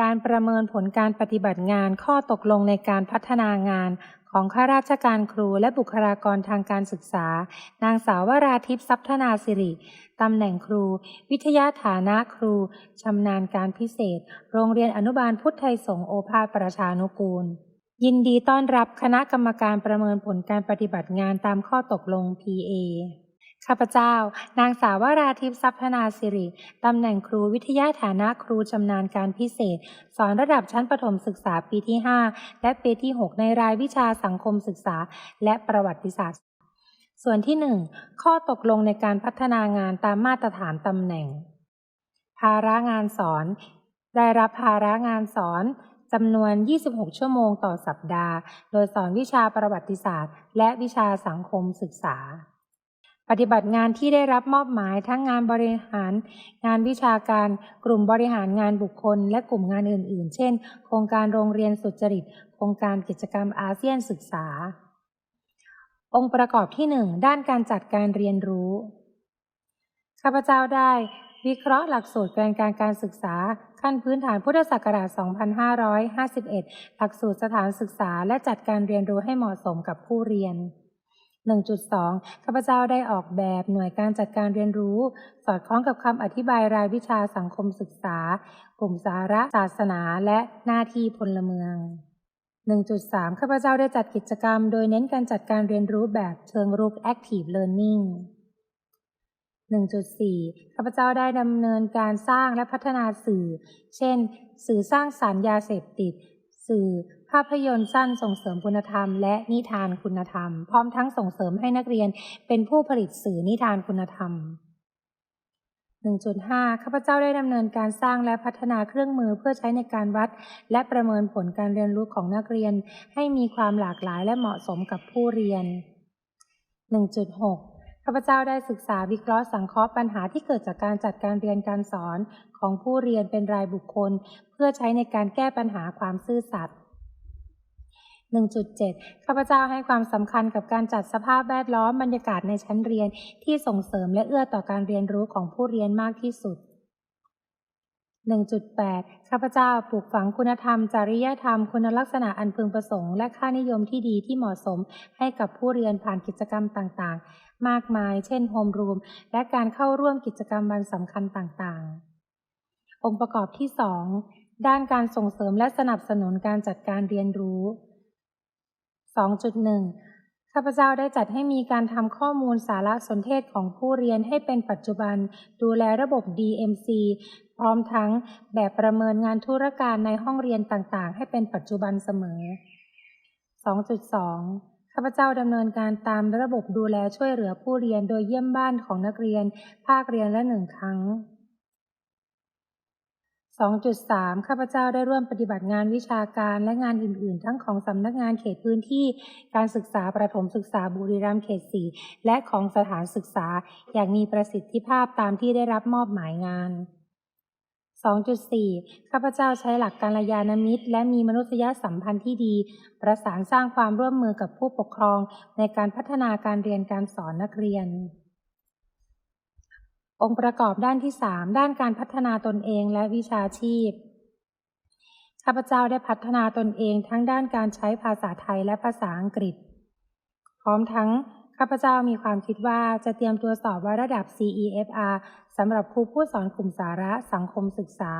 การประเมินผลการปฏิบัติงานข้อตกลงในการพัฒนางานของข้าราชการครูและบุคลากรทางการศึกษา นางสาววราทิพย์ทรัพธนาสิริตำแหน่งครู วิทยาฐานะครูชำนาญการพิเศษ โรงเรียนอนุบาลพุทธไทยสงโอภาสประชานุกูล ยินดีต้อนรับคณะกรรมการประเมินผลการปฏิบัติงานตามข้อตกลง PA ข้าพเจ้า นางสาววราทิพย์ทรัพนาสิริ ตำแหน่งครูวิทยาฐานะครูชำนาญการพิเศษ สอนระดับชั้นประถมศึกษาปีที่ 5 และปีที่ 6 ในรายวิชาสังคมศึกษา และประวัติศาสตร์ ส่วนที่ 1 ข้อตกลงในการพัฒนางานตามมาตรฐานตำแหน่ง ภาระงานสอน ได้รับภาระงานสอนจำนวน 26 ชั่วโมงต่อสัปดาห์ โดยสอนวิชาประวัติศาสตร์ และวิชาสังคมศึกษา ปฏิบัติงานที่ได้รับมอบหมายทั้งงานบริหาร งานวิชาการ กลุ่มบริหารงานบุคคล และกลุ่มงานอื่น ๆ เช่น โครงการโรงเรียนสุจริต โครงการกิจกรรมอาเซียนศึกษา องค์ประกอบที่ 1 ด้านการจัดการเรียนรู้ ข้าพเจ้าได้ วิเคราะห์หลักสูตรการการการศึกษา ขั้นพื้นฐานพุทธศักราช 2551 หลักสูตรสถานศึกษา และจัดการเรียนรู้ให้เหมาะสมกับผู้เรียน 1.2 ข้าพเจ้าได้ออกแบบหน่วยการจัดการเรียนรู้ สอดคล้องกับคำอธิบายรายวิชาสังคมศึกษา กลุ่มสาระศาสนาและหน้าที่พลเมือง 1.3 ข้าพเจ้าได้จัดกิจกรรม โดยเน้นการจัดการเรียนรู้แบบเชิงรุก Active Learning 1.4 ข้าพเจ้าได้ดำเนินการสร้างและพัฒนาสื่อ เช่น สื่อสร้างสารรค์ยาเสพติด สื่อ ภาพยนตร์สั้นส่งเสริมคุณธรรม และนิทานคุณธรรม พร้อมทั้งส่งเสริมให้นักเรียนเป็นผู้ผลิตสื่อนิทานคุณธรรม1.5 ข้าพเจ้าได้ดำเนินการสร้างและพัฒนาเครื่องมือเพื่อใช้ในการวัด และประเมินผลการเรียนรู้ของนักเรียน ให้มีความหลากหลายและเหมาะสมกับผู้เรียน 1.6 ข้าพเจ้าได้ศึกษาวิเคราะห์สังเคราะห์ปัญหาที่เกิดจากการจัดการเรียนการสอนของผู้เรียนเป็นรายบุคคล เพื่อใช้ในการแก้ปัญหาความซื่อสัตย์1.7 ข้าพเจ้าให้ความสำคัญกับการจัดสภาพแวดล้อมบรรยากาศในชั้นเรียนที่ส่งเสริมและเอื้อต่อการเรียนรู้ของผู้เรียนมากที่สุด 1.8 ข้าพเจ้าปลูกฝังคุณธรรม จริยธรรม คุณลักษณะอันพึงประสงค์ และค่านิยมที่ดีที่เหมาะสมให้กับผู้เรียนผ่านกิจกรรมต่างๆ มากมาย เช่นโฮมรูม และการเข้าร่วมกิจกรรมวันสำคัญต่างๆ องค์ประกอบที่ 2 ด้านการส่งเสริมและสนับสนุนการจัดการเรียนรู้ 2.1 ข้าพเจ้าได้จัดให้มีการทำข้อมูลสารสนเทศของผู้เรียนให้เป็นปัจจุบัน ดูแลระบบ DMC พร้อมทั้งแบบประเมินงานธุรการในห้องเรียนต่างๆ ให้เป็นปัจจุบันเสมอ 2.2ข้าพเจ้าดำเนินการตามระบบดูแลช่วยเหลือผู้เรียนโดยเยี่ยมบ้านของนักเรียน ภาคเรียนละหนึ่งครั้ง 2.3 ข้าพเจ้าได้ร่วมปฏิบัติงานวิชาการและงานอื่น ๆ ทั้งของสำนักงานเขตพื้นที่การศึกษาประถมศึกษาบุรีรัมย์เขต 4 และของสถานศึกษาอย่างมีประสิทธิภาพตามที่ได้รับมอบหมายงาน 2.4 ข้าพเจ้าใช้หลักการยานมิตร และมีมนุษยสัมพันธ์ที่ดี ประสานสร้างความร่วมมือกับผู้ปกครองในการพัฒนาการเรียนการสอนนักเรียน องค์ประกอบด้านที่ 3 ด้านการพัฒนาตนเองและวิชาชีพ ข้าพเจ้าได้พัฒนาตนเองทั้งด้านการใช้ภาษาไทยและภาษาอังกฤษ พร้อมทั้งข้าพเจ้ามีความคิดว่าจะเตรียมตัวสอบว่าระดับ CEFR สำหรับครูผู้สอนกลุ่มสาระสังคมศึกษา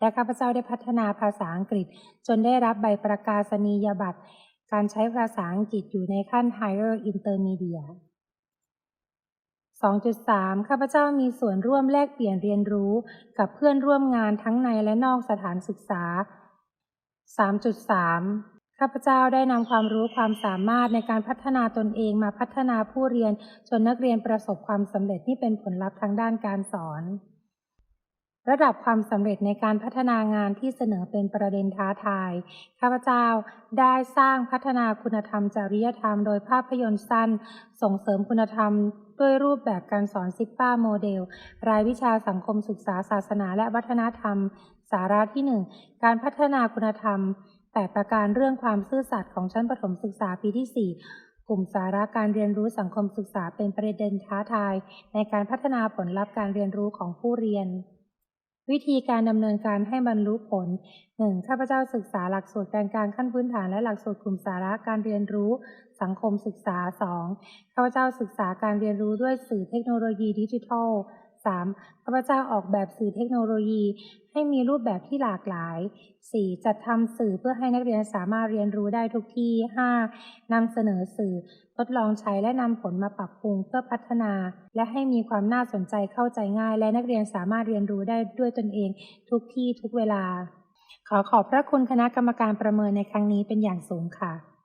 และข้าพเจ้าได้พัฒนาภาษาอังกฤษ จนได้รับใบประกาศนียบัตร การใช้ภาษาอังกฤษอยู่ในขั้น Higher Intermediate 2.3 ข้าพเจ้ามีส่วนร่วมแลกเปลี่ยนเรียนรู้กับเพื่อนร่วมงานทั้งในและนอกสถานศึกษา 3.3 ข้าพเจ้าได้นำความรู้ความสามารถในการพัฒนาตนเองมาพัฒนาผู้เรียน จนนักเรียนประสบความสำเร็จที่เป็นผลลัพธ์ทางด้านการสอน ระดับความสำเร็จในการพัฒนางานที่เสนอเป็นประเด็นท้าทาย ข้าพเจ้าได้สร้างพัฒนาคุณธรรมจริยธรรม โดยภาพยนตร์สั้น ส่งเสริมคุณธรรม ด้วยรูปแบบการสอนซิปป้าโมเดล รายวิชาสังคมศึกษาศาสนาและวัฒนธรรม สาระที่ 1 การพัฒนาคุณธรรมแต่ประการเรื่องความซื่อสัตย์ของชั้นประถมศึกษาปีที่ 4กลุ่มสาระการเรียนรู้สังคมศึกษาเป็นประเด็นท้าทาย ในการพัฒนาผลลัพธ์การเรียนรู้ของผู้เรียน วิธีการดำเนินการให้บรรลุผล 1. ข้าพเจ้าศึกษาหลักสูตรการกลารขั้นพื้นฐานและหลักสูตรกลุ่มสาระการเรียนรู้สังคมศึกษา 2. ข้าพเจ้าศึกษาการเรียนรู้ด้วยสื่อเทคโนโลยีดิจิทัล 3. ข้าพเจ้าออกแบบสื่อเทคโนโลยี ให้มีรูปแบบที่หลากหลาย 4. จัดทำสื่อเพื่อให้นักเรียนสามารถเรียนรู้ได้ทุกที่ 5. นำเสนอสื่อ ทดลองใช้และนำผลมาปรับปรุงเพื่อพัฒนา และให้มีความน่าสนใจเข้าใจง่าย และนักเรียนสามารถเรียนรู้ได้ด้วยตนเอง ทุกที่ทุกเวลา ขอขอบพระคุณคณะกรรมการประเมินในครั้งนี้เป็นอย่างสูงค่ะ